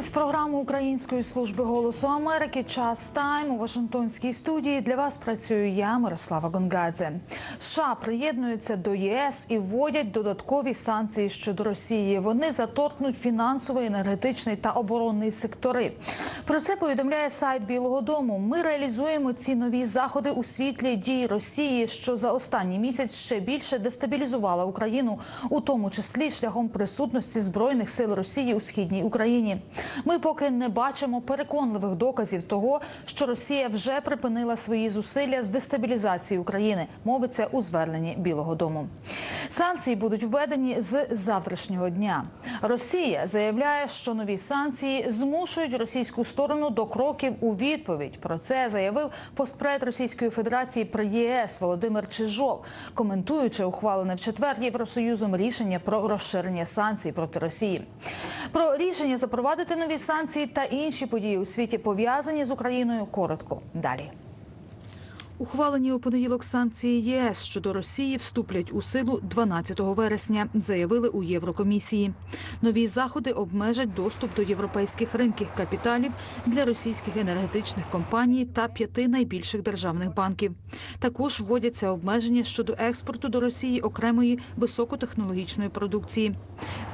дивитесь програму Української служби голосу Америки. Час тайм у Вашингтонській студії. Для вас працюю я, Мирослава Гонгадзе. США приєднуються до ЄС і вводять додаткові санкції щодо Росії. Вони заторкнуть фінансовий, енергетичний та оборонний сектори. Про це повідомляє сайт Білого Дому. Ми реалізуємо ці нові заходи у світлі дій Росії, що за останній місяць ще більше дестабілізувала Україну, у тому числі шляхом присутності збройних сил Росії у східній Україні. Ми поки не бачимо переконливих доказів того, що Росія вже припинила свої зусилля з дестабілізації України. Мовиться у зверненні Білого Дому. Санкції будуть введені з завтрашнього дня. Росія заявляє, що нові санкції змушують російську сторону до кроків у відповідь. Про це заявив постпред Російської Федерації при ЄС Володимир Чижов, коментуючи ухвалене в четвер Євросоюзом рішення про розширення санкцій проти Росії. Про рішення запровадити нові санкції та інші події у світі пов'язані з Україною. Коротко далі. Ухвалені у понеділок санкції ЄС щодо Росії вступлять у силу 12 вересня, заявили у Єврокомісії. Нові заходи обмежать доступ до європейських ринків капіталів для російських енергетичних компаній та п'яти найбільших державних банків. Також вводяться обмеження щодо експорту до Росії окремої високотехнологічної продукції.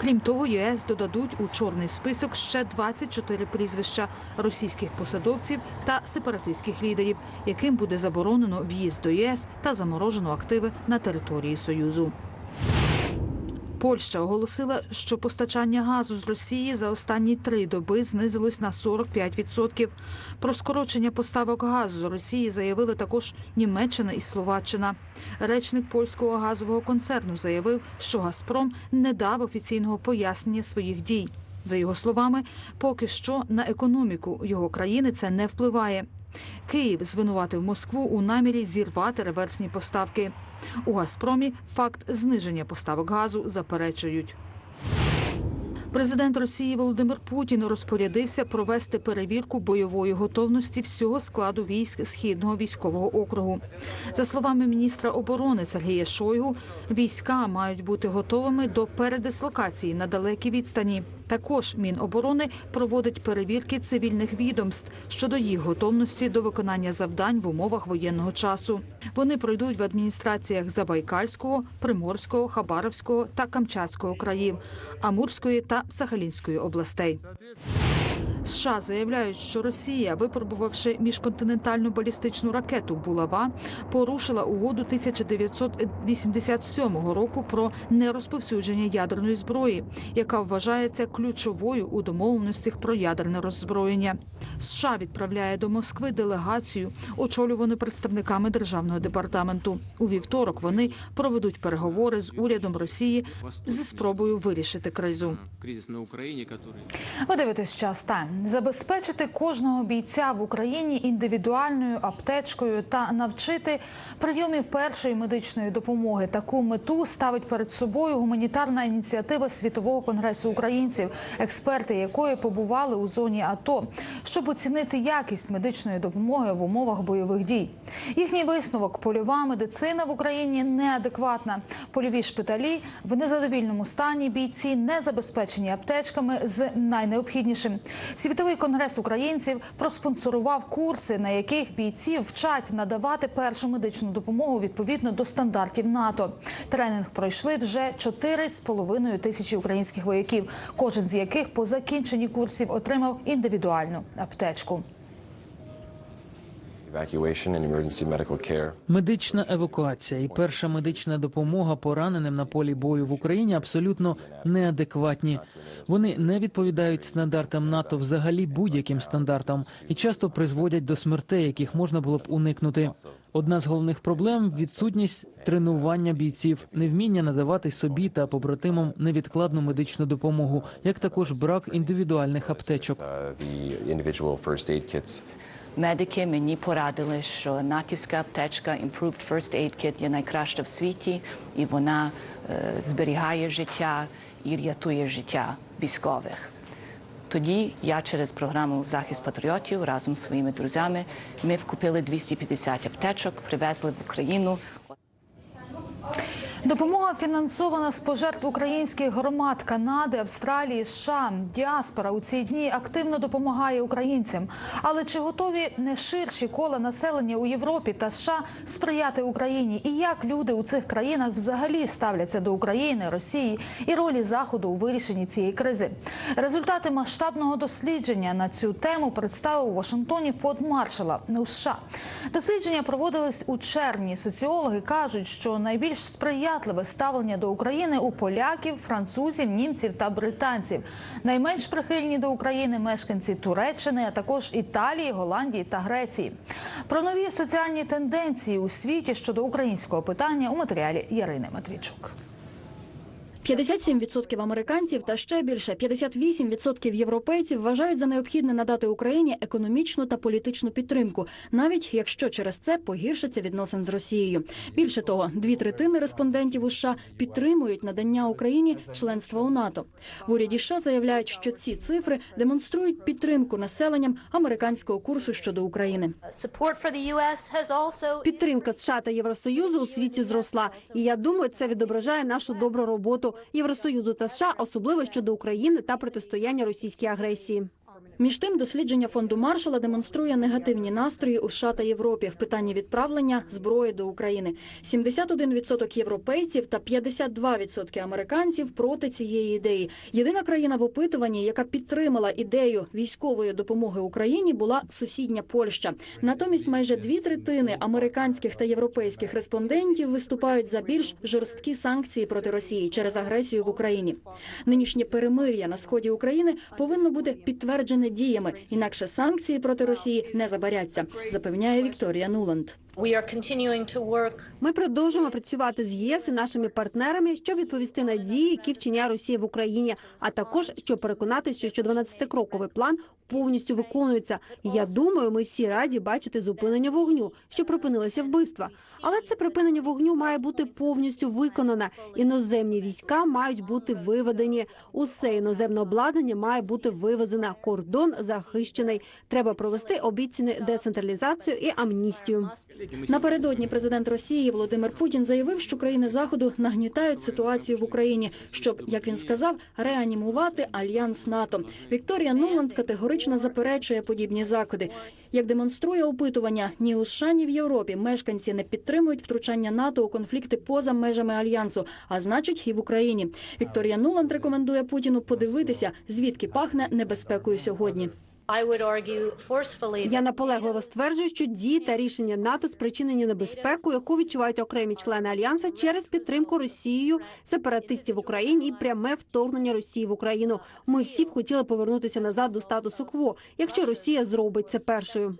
Крім того, ЄС додадуть у чорний список ще 24 прізвища російських посадовців та сепаратистських лідерів, яким буде заборонено в'їзд до ЄС та заморожено активи на території Союзу. Польща оголосила, що постачання газу з Росії за останні три доби знизилось на 45%. Про скорочення поставок газу з Росії заявили також Німеччина і Словаччина. Речник польського газового концерну заявив, що Газпром не дав офіційного пояснення своїх дій. За його словами, поки що на економіку його країни це не впливає. Київ звинуватив Москву у намірі зірвати реверсні поставки. У Газпромі факт зниження поставок газу заперечують. Президент Росії Володимир Путін розпорядився провести перевірку бойової готовності всього складу військ східного військового округу. За словами міністра оборони Сергія Шойгу, війська мають бути готовими до передислокації на далекій відстані. Також Міноборони проводить перевірки цивільних відомств щодо їх готовності до виконання завдань в умовах воєнного часу. Вони пройдуть в адміністраціях Забайкальського, Приморського, Хабаровського та Камчатського країв, Амурської та Сахалінської областей. США заявляють, що Росія, випробувавши міжконтинентальну балістичну ракету Булава, порушила угоду 1987 року про нерозповсюдження ядерної зброї, яка вважається ключовою у домовленостях про ядерне роззброєння. США відправляє до Москви делегацію, очолювану представниками державного департаменту. У вівторок вони проведуть переговори з урядом Росії зі спробою вирішити кризу. Ви дивитесь час тайм. Забезпечити кожного бійця в Україні індивідуальною аптечкою та навчити прийомів першої медичної допомоги. Таку мету ставить перед собою гуманітарна ініціатива Світового конгресу українців, експерти якої побували у зоні АТО, щоб оцінити якість медичної допомоги в умовах бойових дій. Їхній висновок польова медицина в Україні неадекватна. Польові шпиталі в незадовільному стані бійці не забезпечені аптечками з найнеобхіднішим. Світовий конгрес українців проспонсорував курси, на яких бійців вчать надавати першу медичну допомогу відповідно до стандартів НАТО. Тренінг пройшли вже 4,5 тисячі українських вояків, кожен з яких по закінченні курсів отримав індивідуальну аптечку. Медична евакуація і перша медична допомога пораненим на полі бою в Україні абсолютно неадекватні. Вони не відповідають стандартам НАТО, взагалі будь-яким стандартам, і часто призводять до смертей, яких можна було б уникнути. Одна з головних проблем відсутність тренування бійців, невміння надавати собі та побратимам невідкладну медичну допомогу, як також брак індивідуальних аптечок. Медики мені порадили, що натівська аптечка Improved First Aid Kit є найкраща в світі, і вона е, зберігає життя і рятує життя військових. Тоді я через програму Захист патріотів разом з своїми друзями ми вкупили 250 аптечок, привезли в Україну. Допомога фінансована з пожертв українських громад Канади, Австралії, США. Діаспора у ці дні активно допомагає українцям. Але чи готові не ширші кола населення у Європі та США сприяти Україні? І як люди у цих країнах взагалі ставляться до України, Росії і ролі Заходу у вирішенні цієї кризи? Результати масштабного дослідження на цю тему представив у Вашингтоні фонд Маршала у США. Дослідження проводились у червні. Соціологи кажуть, що найбільш сприятливе ставлення до України у поляків, французів, німців та британців. Найменш прихильні до України мешканці Туреччини, а також Італії, Голландії та Греції. Про нові соціальні тенденції у світі щодо українського питання у матеріалі Ярини Матвійчук. 57% американців та ще більше 58% європейців вважають за необхідне надати Україні економічну та політичну підтримку, навіть якщо через це погіршиться відносин з Росією. Більше того, дві третини респондентів у США підтримують надання Україні членства у НАТО. В уряді США заявляють, що ці цифри демонструють підтримку населенням американського курсу щодо України. Підтримка США та Євросоюзу у світі зросла, і я думаю, це відображає нашу добру роботу Євросоюзу та США, особливо щодо України та протистояння російській агресії. Між тим, дослідження фонду Маршала демонструє негативні настрої у США та Європі в питанні відправлення зброї до України. 71% європейців та 52% американців проти цієї ідеї. Єдина країна в опитуванні, яка підтримала ідею військової допомоги Україні, була сусідня Польща. Натомість майже дві третини американських та європейських респондентів виступають за більш жорсткі санкції проти Росії через агресію в Україні. Нинішнє перемир'я на сході України повинно бути підтверджене діями, інакше санкції проти Росії не забаряться, запевняє Вікторія Нуланд. Ми продовжуємо працювати з ЄС і нашими партнерами, щоб відповісти на дії, які вчиняє Росія в Україні, а також щоб переконатися, що 12-кроковий план повністю виконується. Я думаю, ми всі раді бачити зупинення вогню, що припинилися вбивства. Але це припинення вогню має бути повністю виконане. Іноземні війська мають бути виведені. Усе іноземне обладнання має бути вивезено. Кордон захищений. Треба провести обіцяну децентралізацію і амністію. Напередодні президент Росії Володимир Путін заявив, що країни заходу нагнітають ситуацію в Україні, щоб, як він сказав, реанімувати альянс НАТО. Вікторія Нуланд категорично заперечує подібні заходи. Як демонструє опитування, ні у США, ні в Європі мешканці не підтримують втручання НАТО у конфлікти поза межами альянсу, а значить, і в Україні. Вікторія Нуланд рекомендує Путіну подивитися, звідки пахне небезпекою сьогодні. Я наполегливо стверджую, що дії та рішення НАТО спричинені небезпекою, яку відчувають окремі члени альянсу через підтримку Росією сепаратистів в Україні і пряме вторгнення Росії в Україну. Ми всі б хотіли повернутися назад до статусу кво, якщо Росія зробить це першою.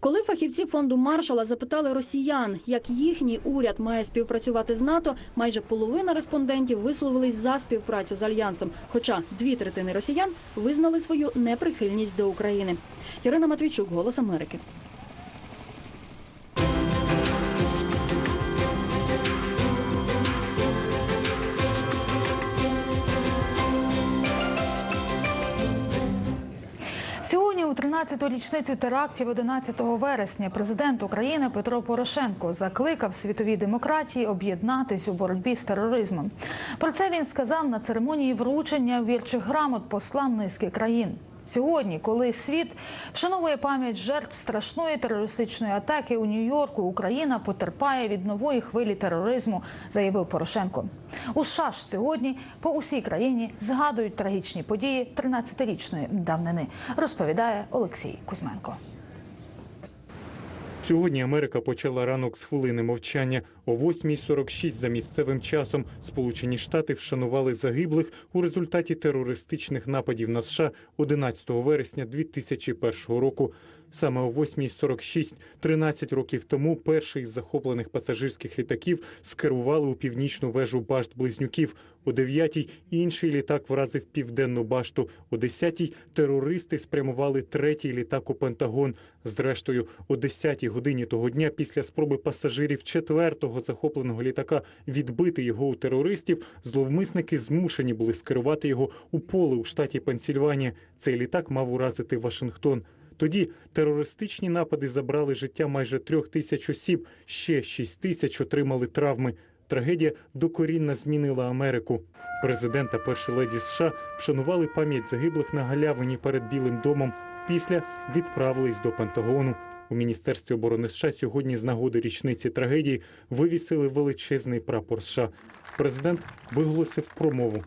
Коли фахівці фонду Маршала запитали росіян, як їхній уряд має співпрацювати з НАТО, майже половина респондентів висловились за співпрацю з альянсом. Хоча дві третини росіян визнали свою неприхильність до України. Ярина Матвійчук, Голос Америки. У 13-ту річницю терактів 11 вересня, президент України Петро Порошенко закликав світові демократії об'єднатись у боротьбі з тероризмом. Про це він сказав на церемонії вручення вірчих грамот послам низки країн. Сьогодні, коли світ вшановує пам'ять жертв страшної терористичної атаки у Нью-Йорку, Україна потерпає від нової хвилі тероризму, заявив Порошенко. У США ж сьогодні по усій країні згадують трагічні події 13-річної давнини, розповідає Олексій Кузьменко. Сьогодні Америка почала ранок з хвилини мовчання. О 8.46 за місцевим часом Сполучені Штати вшанували загиблих у результаті терористичних нападів на США 11 вересня 2001 року. Саме о 8.46, 13 років тому, перший із захоплених пасажирських літаків скерували у північну вежу башт близнюків. О 9-й інший літак вразив південну башту. О 10-й терористи спрямували третій літак у Пентагон. Зрештою, о 10-й годині того дня, після спроби пасажирів четвертого захопленого літака відбити його у терористів, зловмисники змушені були скерувати його у поле у штаті Пенсільванія. Цей літак мав уразити Вашингтон. Тоді терористичні напади забрали життя майже трьох тисяч осіб, ще шість тисяч отримали травми. Трагедія докорінно змінила Америку. Президент та перша леді США вшанували пам'ять загиблих на галявині перед Білим домом. Після відправились до Пентагону. У міністерстві оборони США сьогодні з нагоди річниці трагедії вивісили величезний прапор США. Президент виголосив промову.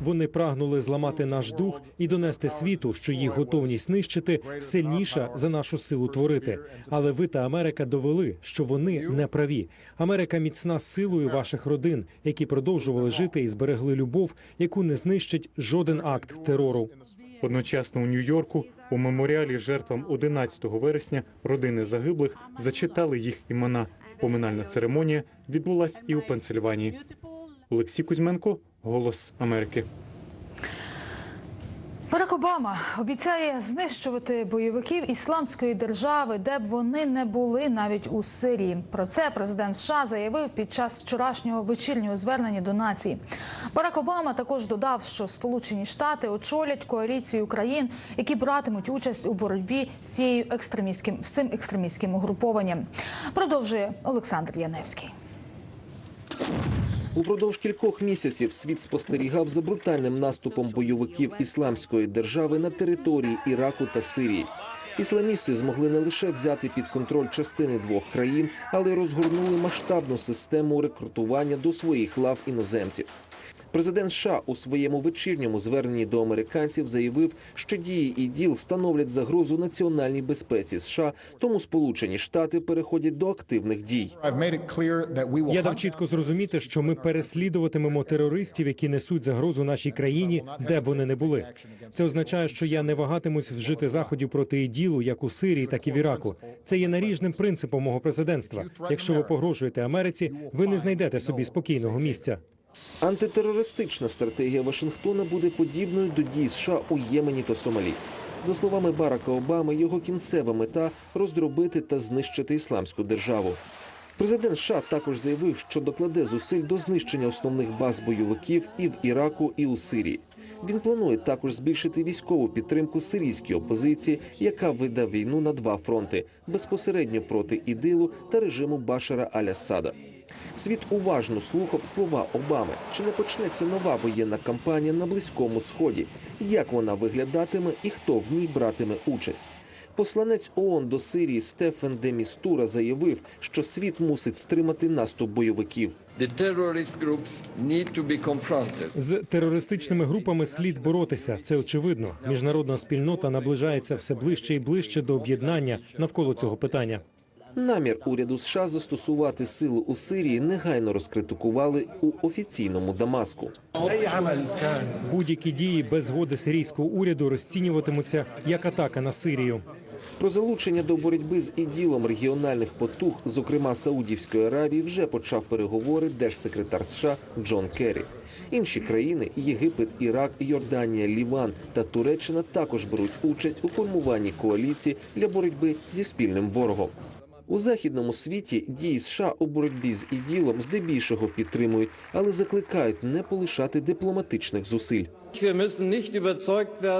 Вони прагнули зламати наш дух і донести світу, що їх готовність нищити сильніша за нашу силу творити. Але ви та Америка довели, що вони не праві. Америка міцна силою ваших родин, які продовжували жити і зберегли любов, яку не знищить жоден акт терору. Одночасно у Нью-Йорку у меморіалі жертвам 11 вересня родини загиблих зачитали їх імена. Поминальна церемонія відбулась і у Пенсильванії. Олексій Кузьменко, Голос Америки. Барак Обама обіцяє знищувати бойовиків ісламської держави, де б вони не були навіть у Сирії. Про це президент США заявив під час вчорашнього вечірнього звернення до нації. Барак Обама також додав, що Сполучені Штати очолять коаліцію країн, які братимуть участь у боротьбі з цією екстремістським з цим екстремістським угрупованням. Продовжує Олександр Яневський. Упродовж кількох місяців світ спостерігав за брутальним наступом бойовиків ісламської держави на території Іраку та Сирії. Ісламісти змогли не лише взяти під контроль частини двох країн, але й розгорнули масштабну систему рекрутування до своїх лав іноземців. Президент США у своєму вечірньому зверненні до американців заявив, що дії і діл становлять загрозу національній безпеці США, тому Сполучені Штати переходять до активних дій. Я дав чітко зрозуміти, що ми переслідуватимемо терористів, які несуть загрозу нашій країні, де б вони не були. Це означає, що я не вагатимусь вжити заходів проти іділу, як у Сирії, так і в Іраку. Це є наріжним принципом мого президентства. Якщо ви погрожуєте Америці, ви не знайдете собі спокійного місця. Антитерористична стратегія Вашингтона буде подібною до дій США у Ємені та Сомалі. За словами Барака Обами, його кінцева мета роздробити та знищити ісламську державу. Президент США також заявив, що докладе зусиль до знищення основних баз бойовиків і в Іраку, і у Сирії. Він планує також збільшити військову підтримку сирійській опозиції, яка веде війну на два фронти безпосередньо проти ідилу та режиму Башара Аль-Асада. Світ уважно слухав слова Обами. Чи не почнеться нова воєнна кампанія на близькому сході? Як вона виглядатиме і хто в ній братиме участь? Посланець ООН до Сирії Стефен де Містура заявив, що світ мусить стримати наступ бойовиків. З терористичними групами слід боротися. Це очевидно. Міжнародна спільнота наближається все ближче і ближче до об'єднання навколо цього питання. Намір уряду США застосувати силу у Сирії негайно розкритикували у офіційному Дамаску. Будь-які дії без згоди сирійського уряду розцінюватимуться як атака на Сирію. Про залучення до боротьби з іділом регіональних потуг, зокрема Саудівської Аравії, вже почав переговори держсекретар США Джон Керрі. Інші країни Єгипет, Ірак, Йорданія, Ліван та Туреччина також беруть участь у формуванні коаліції для боротьби зі спільним ворогом. У західному світі дії США у боротьбі з іділом здебільшого підтримують, але закликають не полишати дипломатичних зусиль.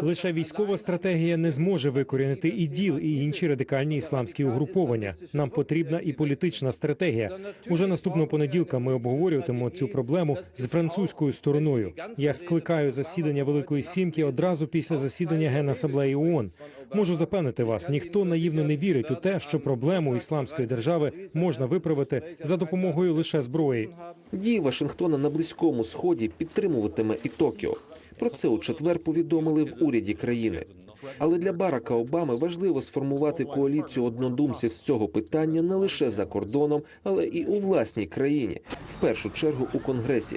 Лише військова стратегія не зможе викорінити іділ і інші радикальні ісламські угруповання. Нам потрібна і політична стратегія. Уже наступного понеділка ми обговорюватимемо цю проблему з французькою стороною. Я скликаю засідання Великої Сімки одразу після засідання Генасаблеї ООН. Можу запевнити вас, ніхто наївно не вірить у те, що проблему ісламської держави можна виправити за допомогою лише зброї. Дії Вашингтона на близькому сході підтримуватиме і Токіо. Про це у четвер повідомили в уряді країни. Але для Барака Обами важливо сформувати коаліцію однодумців з цього питання не лише за кордоном, але і у власній країні, в першу чергу у Конгресі.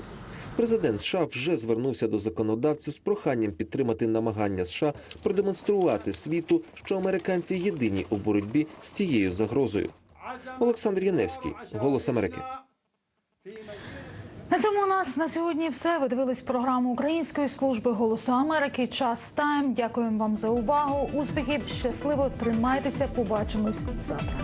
Президент США вже звернувся до законодавців з проханням підтримати намагання США продемонструвати світу, що американці єдині у боротьбі з цією загрозою. Олександр Яневський, Голос Америки. На цьому у нас на сьогодні все. Ви дивились програму Української служби голосу Америки. Час тайм. Дякуємо вам за увагу. Успіхів, щасливо тримайтеся. Побачимось завтра.